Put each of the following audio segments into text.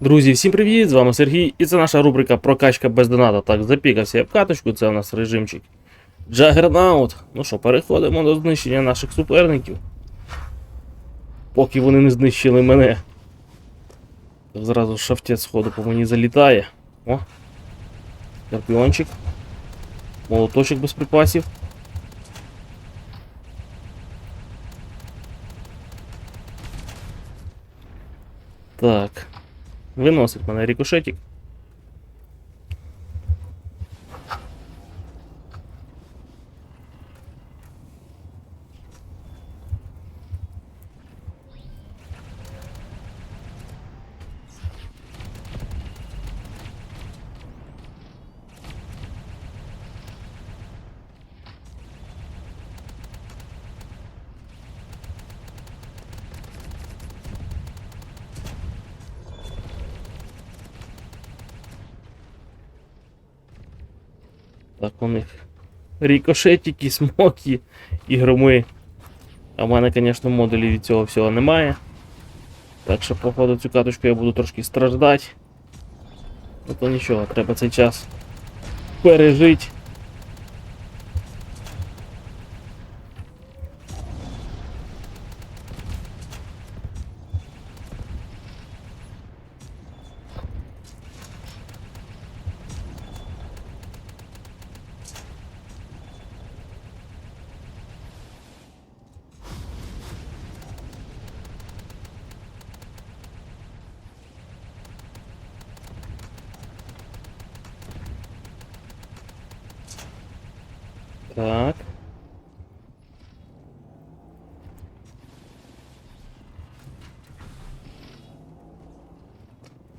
Друзі, всім привіт! З вами Сергій, і це наша рубрика Прокачка без доната. Так, запікався я в каточку, це у нас режимчик Джагернаут. Ну що, переходимо до знищення наших суперників. Поки вони не знищили мене. Так, зразу шафтець сходу по мені залітає. О! Скорпіончик. Молоточок без припасів. Так. Виносить мене рикошетик. Так, у них рікошетики, смоки і громи. А в мене, звісно, модулів від цього всього немає. Так що, походу, цю каточку я буду трошки страждати. Ну то нічого, треба цей час пережити. Так.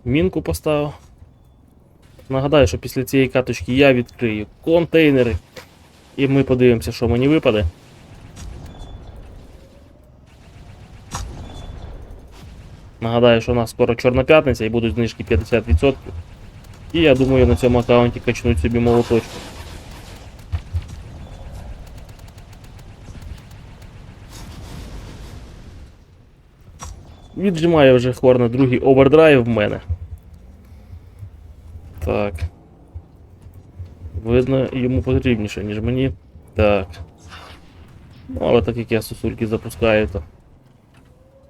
Мінку поставив. Нагадаю, що після цієї каточки я відкрию контейнери. І ми подивимося, що мені випаде. Нагадаю, що у нас скоро Чорна п'ятниця і будуть знижки 50%. І я думаю, на цьому аккаунті качнуть собі молоточку. Віджимає вже хвор на другий овердрайв в мене. Так. Видно, йому потрібніше, ніж мені. Так. Ну, але так як я сосульки запускаю, то.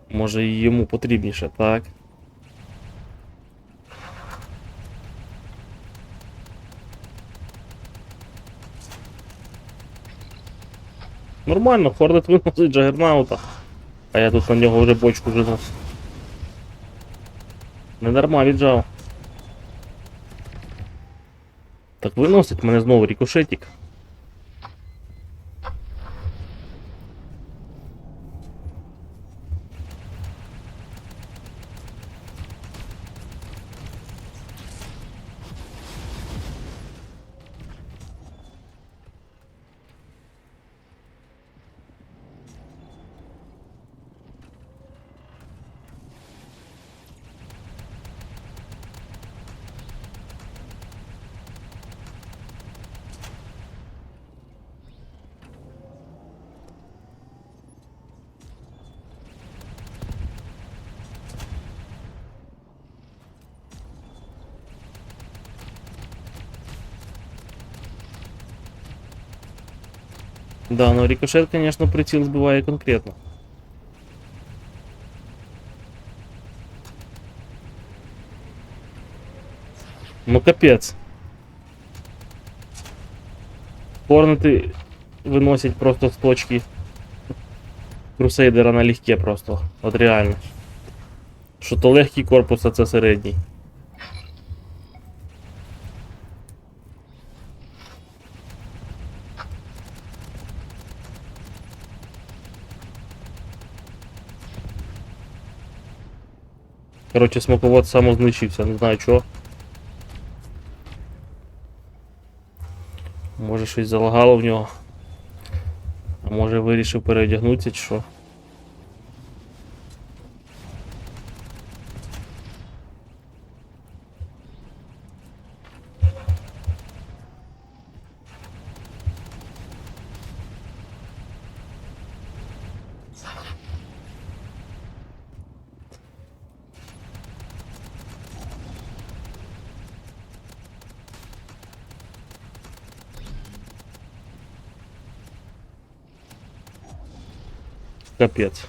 Може і йому потрібніше, так. Нормально, Хордет виносить Джагернаута. А я тут на нього вже бочку жену. Не дарма віджав. Так виносить мене знову рікошетик. Да, но рикошет, конечно, приціл збиває конкретно. Ну капець. Хорнети виносять просто з точки Крусейдера на легке просто. От реально. Що то легкий корпус, а це середній. Короче, смоковод самознищився, не знаю чого. Може щось залагало в нього. А може вирішив переодягнутися чи що. Капець.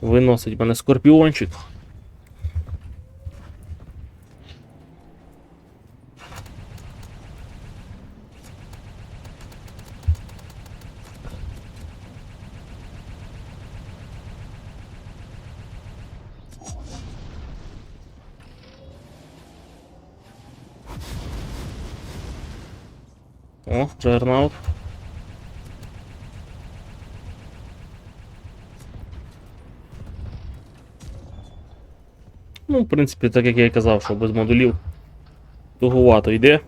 Виносить мене скорпіончик. О, Джагернаут. Ну, в принципі, так як я і казав, що без модулів тугувато йде.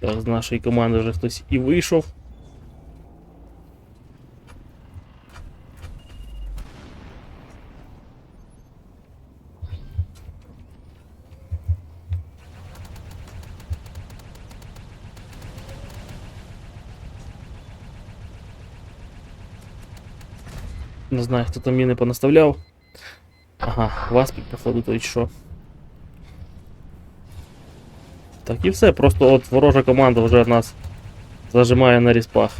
Так, з нашої команди вже хтось і вийшов. Не знаю, хто там міни понаставляв. Ага, Васпік, походу, то що. Так і все, просто от ворожа команда вже нас зажимає на ріспах.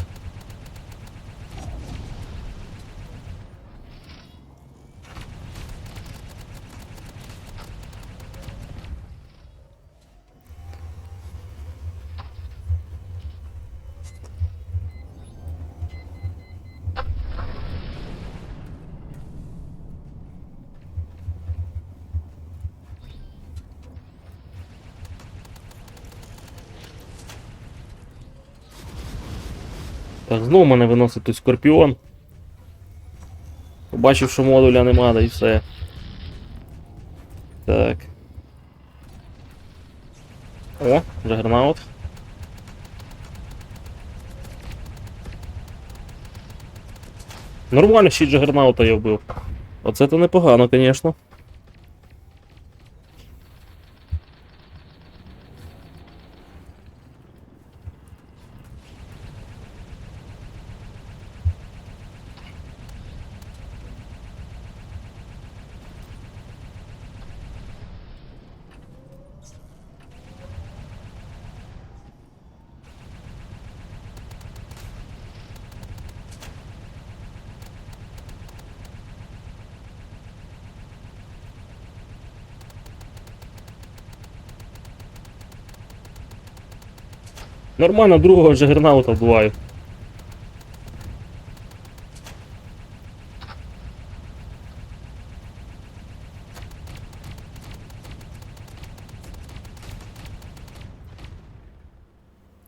Так, знову мене виносить той скорпіон. Побачив, що модуля нема, да і все. Так. О, Джагернаут. Нормально, ще Джагернаута я вбив. Оце то непогано, звісно. Нормально другого Джагернаута вбиваю.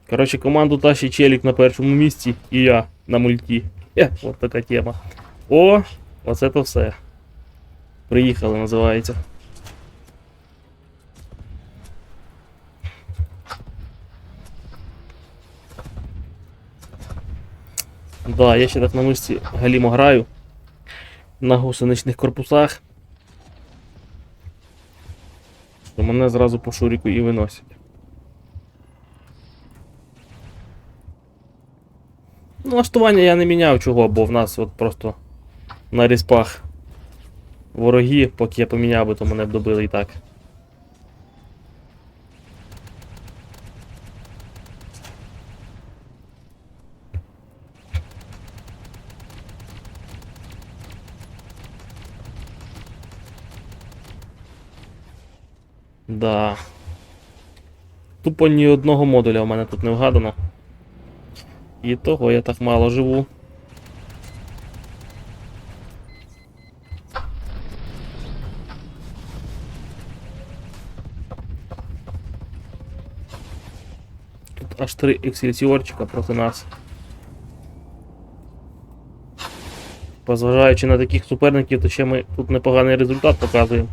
Короче, команду тащить челік на першому місці і я на мульті. Е, от така тема. О, оце то все. Приїхали, називається. Да, я ще так на мишці галімо граю. На гусеничних корпусах. Що мене зразу по шуріку і виносять. Налаштування я не міняв чого, бо в нас от просто на ріспах вороги, поки я поміняв би, то мене б добили і так. Да. Тупо ні одного модуля в мене тут не вгадано. І того я так мало живу. Тут аж три ексельсіорчика проти нас. Позважаючи на таких суперників, то ще ми тут непоганий результат показуємо.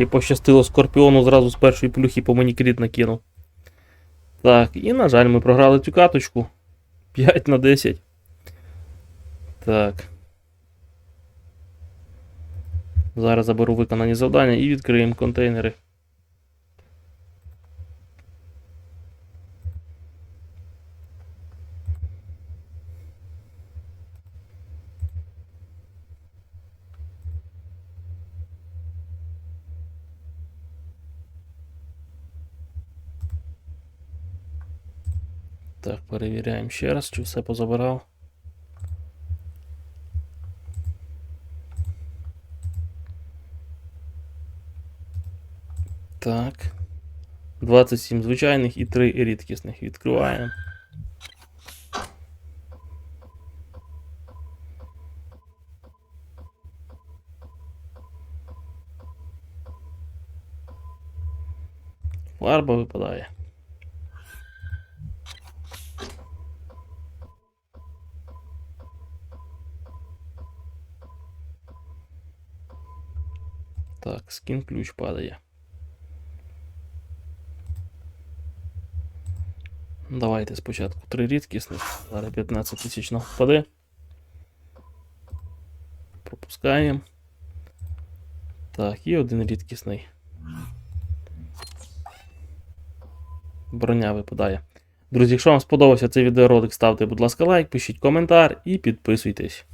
І пощастило Скорпіону зразу з першої плюхи по мені кріт накинув. Так, і на жаль, ми програли цю каточку. 5 на 10. Так. Зараз заберу виконані завдання і відкриємо контейнери. Так, перевіряємо ще раз, чи все позабирав. Так. 27 звичайних і 3 рідкісних відкриваємо. Фарба випадає. Так, ключ падає. Давайте спочатку три рідкісних. Зараз 15 тисяч нам впаде. Пропускаємо. Так, і один рідкісний. Броня випадає. Друзі, якщо вам сподобався цей відеоролик, ставте, будь ласка, лайк, пишіть коментар і підписуйтесь.